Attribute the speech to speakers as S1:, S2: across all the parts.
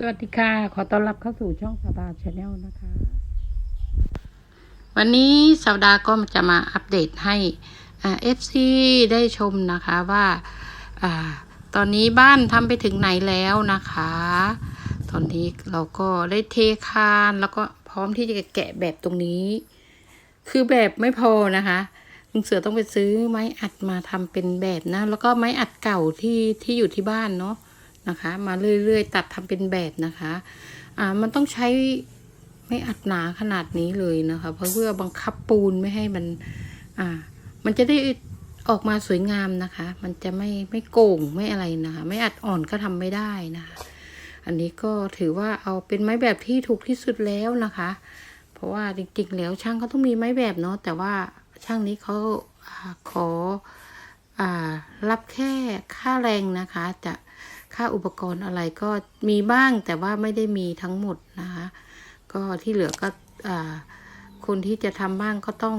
S1: สวัสดีค่ะ ขอต้อนรับเข้าสู่ช่องสตาร์ชาแนลนะคะ วันนี้สัปดาก็จะมาอัปเดตให้เอฟซีได้ชมนะคะว่าอตอนนี้บ้านทำไปถึงไหนแล้วนะคะ ตอนนี้เราก็ได้เทคานแล้วก็พร้อมที่จะแกะแบบตรงนี้ คือแบบไม่พอนะคะลุงเสือต้องไปซื้อไม้อัดมาทำเป็นแบบนะ แล้วก็ไม้อัดเก่าที่ที่อยู่ที่บ้านเนาะ นะคะ มาเรื่อยๆ ตัดทำเป็นแบบนะคะอ่ามันต้องใช้ไม่อัดหนาขนาดนี้เลยนะคะเพื่อบังคับปูนไม่ให้มันอ่ามันจะได้ออกมาสวยงามนะคะ มันจะไม่ไม่โก่งไม่อะไรนะคะ ไม่อัดอ่อนก็ทำไม่ได้นะคะ อันนี้ก็ถือว่าเอาเป็นไม้แบบที่ถูกที่สุดแล้วนะคะ เพราะว่าจริงๆแล้วช่างเขาต้องมีไม้แบบเนาะแต่ว่าช่างนี้เขาขออรับแค่ค่าแรงนะคะ จะ ค่าอุปกรณ์อะไรก็มีบ้างแต่ว่าไม่ได้มีทั้งหมดนะคะ ก็ที่เหลือก็คนที่จะทำบ้างก็ต้อง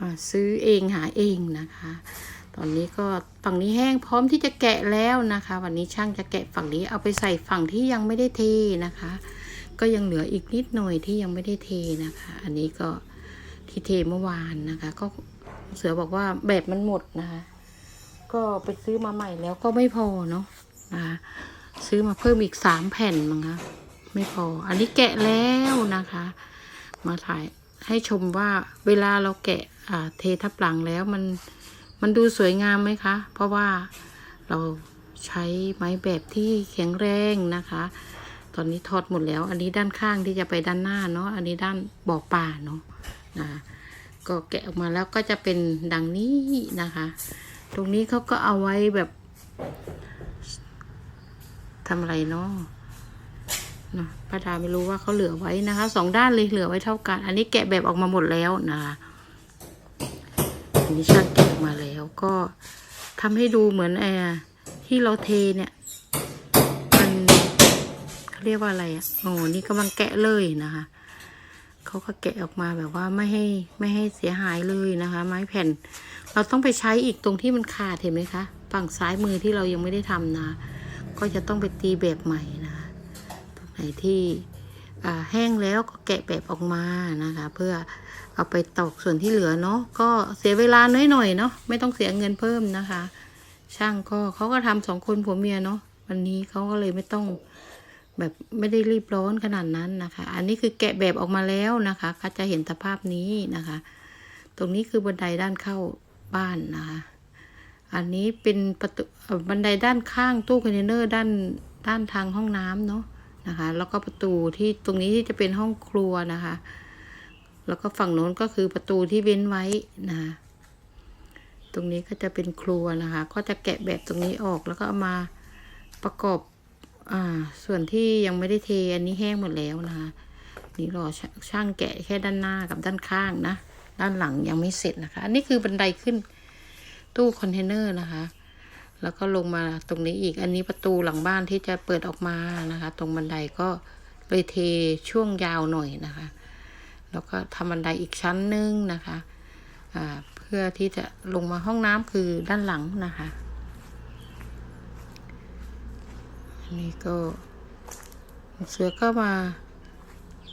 S1: อซื้อเองหาเองนะคะ ตอนนี้ก็ฝั่งนี้แห้งพร้อมที่จะแกะแล้วนะคะ วันนี้ช่างจะแกะฝั่งนี้เอาไปใส่ฝั่งที่ยังไม่ได้เทนะคะ ก็ยังเหลืออีกนิดหน่อยที่ยังไม่ได้เทนะคะ อันนี้ก็ที่เทเมื่อวานนะคะ ก็เสือบอกว่าแบบมันหมดนะคะ ก็ไปซื้อมาใหม่แล้วก็ไม่พอเนาะนะซื้อมาเพิ่มอีกสามแผ่นมั้งคะไม่พอ อันนี้แกะแล้วนะคะ มาถ่ายให้ชมว่าเวลาเราแกะอ่าเททับหลังแล้วมันมันดูสวยงามไหมคะ เพราะว่าเราใช้ไม้แบบที่แข็งแรงนะคะ ตอนนี้ทอดหมดแล้ว อันนี้ด้านข้างที่จะไปด้านหน้าเนาะ อันนี้ด้านบ่อป่าเนาะนะก็แกะออกมาแล้วก็จะเป็นดังนี้นะคะ ตรงนี้เขาก็เอาไว้แบบทำอะไรเนาะนะป้าดาไม่รู้ว่าเขาเหลือไว้นะคะสองด้านเลยเหลือไว้เท่ากัน อันนี้แกะแบบออกมาหมดแล้วนะคะอันนี้ช่างแกะมาแล้วก็ทำให้ดูเหมือนไอ้ที่เราเทเนี่ยมันเขาเรียกว่าอะไรอะโอ้นี่กำลังแกะเลยนะคะ เขาก็แกะออกมาแบบว่าไม่ให้ไม่ให้เสียหายเลยนะคะ ไม้แผ่น เราต้องไปใช้อีกตรงที่มันขาดเห็นไหมคะฝั่งซ้ายมือที่เรายังไม่ได้ทำนะ ก็จะต้องไปตีแบบใหม่นะตรงไหนที่แห้งแล้วก็แกะแบบออกมานะคะ เพื่อเอาไปตอกส่วนที่เหลือเนาะก็เสียเวลาน้อยหน่อยๆเนาะไม่ต้องเสียเงินเพิ่มนะคะ ช่างก็เขาก็ทำสองคนผัวเมียเนาะวันนี้เขาก็เลยไม่ต้อง แบบไม่ได้รีบร้อนขนาดนั้นนะคะ อันนี้คือแกะแบบออกมาแล้วนะคะก็จะเห็นสภาพนี้นะคะ ตรงนี้คือบันไดด้านเข้าบ้านนะคะ อันนี้เป็นประตูบันไดด้านข้างตู้คอนเทนเนอร์ด้านด้านทางห้องน้ำเนาะนะคะ แล้วก็ประตูที่ตรงนี้ที่จะเป็นห้องครัวนะคะ แล้วก็ฝั่งโน้นก็คือประตูที่เว้นไว้นะคะตรงนี้ก็จะเป็นครัวนะคะ ก็จะแกะแบบตรงนี้ออกแล้วก็เอามาประกอบ อ่า ส่วนที่ยังไม่ได้เทอันนี้แห้งหมดแล้วนะคะ นี่รอช่างแกะแค่ด้านหน้ากับด้านข้างนะ ด้านหลังยังไม่เสร็จนะคะ อันนี้คือบันไดขึ้นตู้คอนเทนเนอร์นะคะ แล้วก็ลงมาตรงนี้อีก อันนี้ประตูหลังบ้านที่จะเปิดออกมานะคะ ตรงบันไดก็เลยเทช่วงยาวหน่อยนะคะ แล้วก็ทำบันไดอีกชั้นหนึงนะคะ อ่า เพื่อที่จะลงมาห้องน้ำคือด้านหลังนะคะ อั นนี้ก็เสือก็มา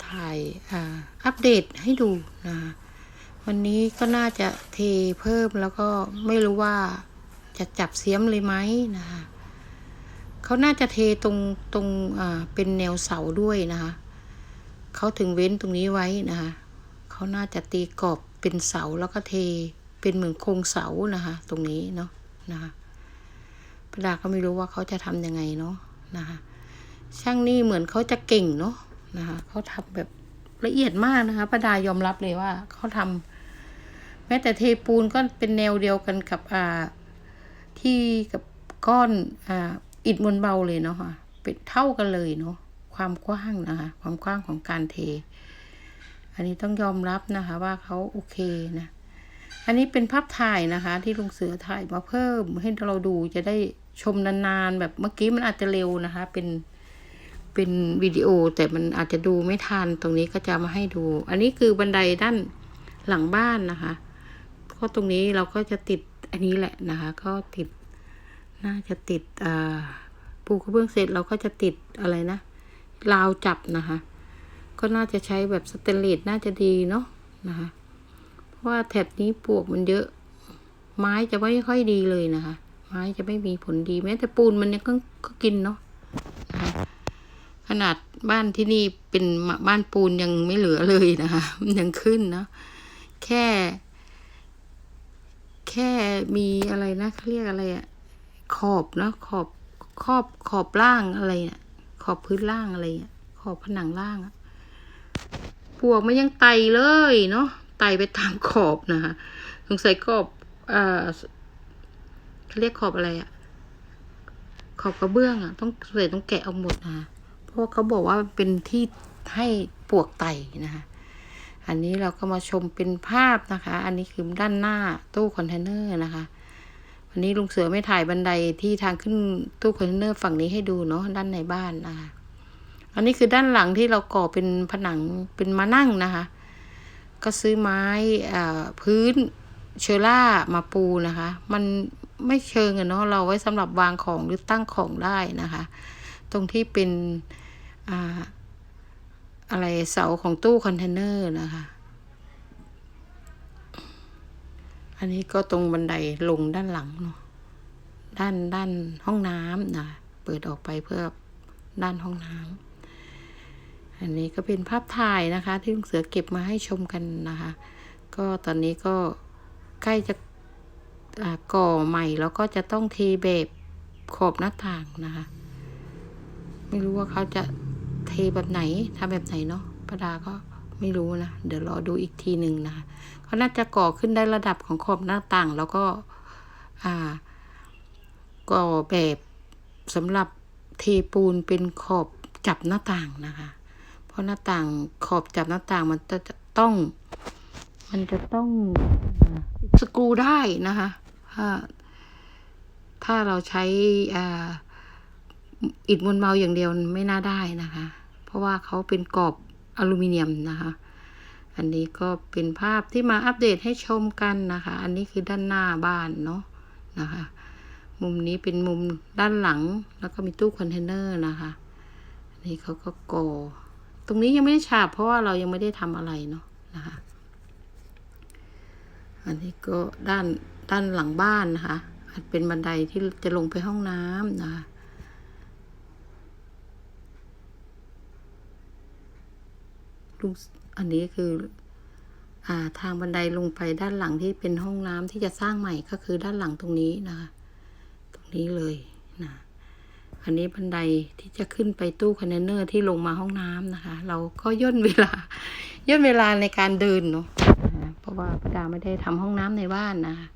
S1: ถ่ายอ่าอัปเดตให้ดูนะคะวันนี้ก็น่าจะเทเพิ่มแล้วก็ไม่รู้ว่าจะจับเสียมเลยไหมนะคะเขาน่าจะเทตรงตรงอ่าเป็นแนวเสาด้วยนะคะเขาถึงเว้นตรงนี้ไว้นะคะเขาน่าจะตีกรอบเป็นเสาแล้วก็เทเป็นเหมือนโครงเสานะคะตรงนี้เนาะนะคะประดาก็ไม่รู้ว่าเขาจะทำยังไงเนาะ นะคะช่างนี่เหมือนเขาจะเก่งเนาะนะคะเขาทำแบบละเอียดมากนะคะประดายอมรับเลยว่าเขาทำแม้แต่เทปูนก็เป็นแนวเดียวกันกับอ่าที่กับก้อนอ่าอิฐมวลเบาเลยเนาะค่ะเป็นเท่ากันเลยเนาะความกว้างนะคะความกว้างของการเท อันนี้ต้องยอมรับนะคะ ว่าเขาโอเคนะอันนี้เป็นภาพถ่ายนะคะ ที่ลุงเสือถ่ายมาเพิ่มให้เราดูจะได้ ชมนานๆ แบบเมื่อกี้มันอาจจะเร็วนะคะ เป็นเป็นวิดีโอแต่มันอาจจะดูไม่ทันตรงนี้ก็จะมาให้ดู อันนี้คือบันไดด้านหลังบ้านนะคะก็ตรงนี้เราก็จะติดอันนี้แหละนะคะ ก็ติดน่าจะติดอ่าปูกระเบื้องเสร็จเราก็จะติดอะไรนะราวจับนะคะ ก็น่าจะใช้แบบสเตนเลสน่าจะดีเนาะนะคะ เพราะว่าแถบนี้ปลวกมันเยอะ ไม้จะไม่ค่อยดีเลยนะคะ ไม้จะไม่มีผลดีแม้แต่ปูนมันยังก็ก็กินเนาะนะคะขนาดบ้านที่นี่เป็นบ้านปูนยังไม่เหลือเลยนะคะมันยังขึ้นเนาะแค่ แค่มีอะไรนะเขาเรียกอะไรอะขอบเนาะขอบขอบขอบล่างอะไรอะขอบพื้นล่างอะไรอะขอบผนังล่างอะปวกมันยังไต่เลยเนาะไต่ไปตามขอบนะคะสงสัยขอบอ่า เรียกขอบอะไรอะขอบกระเบื้องอะต้องเสยต้องแกะเอาหมดนะเพราะเขาบอกว่าเป็นที่ให้ปลวกไตนะคะอันนี้เราก็มาชมเป็นภาพนะคะ อันนี้คือด้านหน้าตู้คอนเทนเนอร์นะคะ วันนี้ลุงเสือไม่ถ่ายบันไดที่ทางขึ้นตู้คอนเทนเนอร์ฝั่งนี้ให้ดูเนาะด้านในบ้านนะคะ อันนี้คือด้านหลังที่เราก่อเป็นผนังเป็นมานั่งนะคะ ก็ซื้อไม้พื้นเชอร่ามาปูนะคะ มัน ไม่เชิงอะเนาะเราไว้สำหรับวางของหรือตั้งของได้นะคะ ตรงที่เป็นอ่าอะไรเสาของตู้คอนเทนเนอร์นะคะ อันนี้ก็ตรงบันไดลงด้านหลังเนาะด้านด้านห้องน้ำนะเปิดออกไปเพื่อด้านห้องน้ำอันนี้ก็เป็นภาพถ่ายนะคะ ที่ลุงเสือเก็บมาให้ชมกันนะคะ ก็ตอนนี้ก็ใกล้จะ ก่อใหม่แล้วก็จะต้องเทแบบขอบหน้าต่างนะคะ ไม่รู้ว่าเขาจะเทแบบไหนทำแบบไหนเนาะประดาก็ไม่รู้นะ เดี๋ยวรอดูอีกทีหนึ่งนะคะเขาน่าจะก่อขึ้นได้ระดับของขอบหน้าต่าง แล้วก็อ่า ก่อแบบสำหรับเทปูนเป็นขอบจับหน้าต่างนะคะ เพราะหน้าต่างขอบจับหน้าต่างมันจะต้อง มันจะต้องสกรูได้นะคะ ถ้า ถ้าเราใช้อ่าอิฐมวลเบาอย่างเดียวไม่น่าได้นะคะ เพราะว่าเขาเป็นกรอบอลูมิเนียมนะคะ อันนี้ก็เป็นภาพที่มาอัปเดตให้ชมกันนะคะ อันนี้คือด้านหน้าบ้านเนาะนะคะ มุมนี้เป็นมุมด้านหลังแล้วก็มีตู้คอนเทนเนอร์นะคะอันนี้เขาก็ก่อตรงนี้ยังไม่ได้ฉาบเพราะว่าเรายังไม่ได้ทำอะไรเนาะนะคะ อันนี้ก็ด้าน ด้านหลังบ้านนะคะอาจเป็นบันไดที่จะลงไปห้องน้ำนะคะลุงอันนี้คืออ่าทางบันไดลงไปด้านหลังที่เป็นห้องน้ำที่จะสร้างใหม่ก็คือด้านหลังตรงนี้นะคะ ตรงนี้เลยนะอันนี้บันไดที่จะขึ้นไปตู้คอนเทนเนอร์ที่ลงมาห้องน้ำนะคะ เราก็ย่นเวลา ย่นเวลาในการเดินเนาะนะคะเพราะว่าประดาไม่ได้ทำห้องน้ำในบ้านนะคะ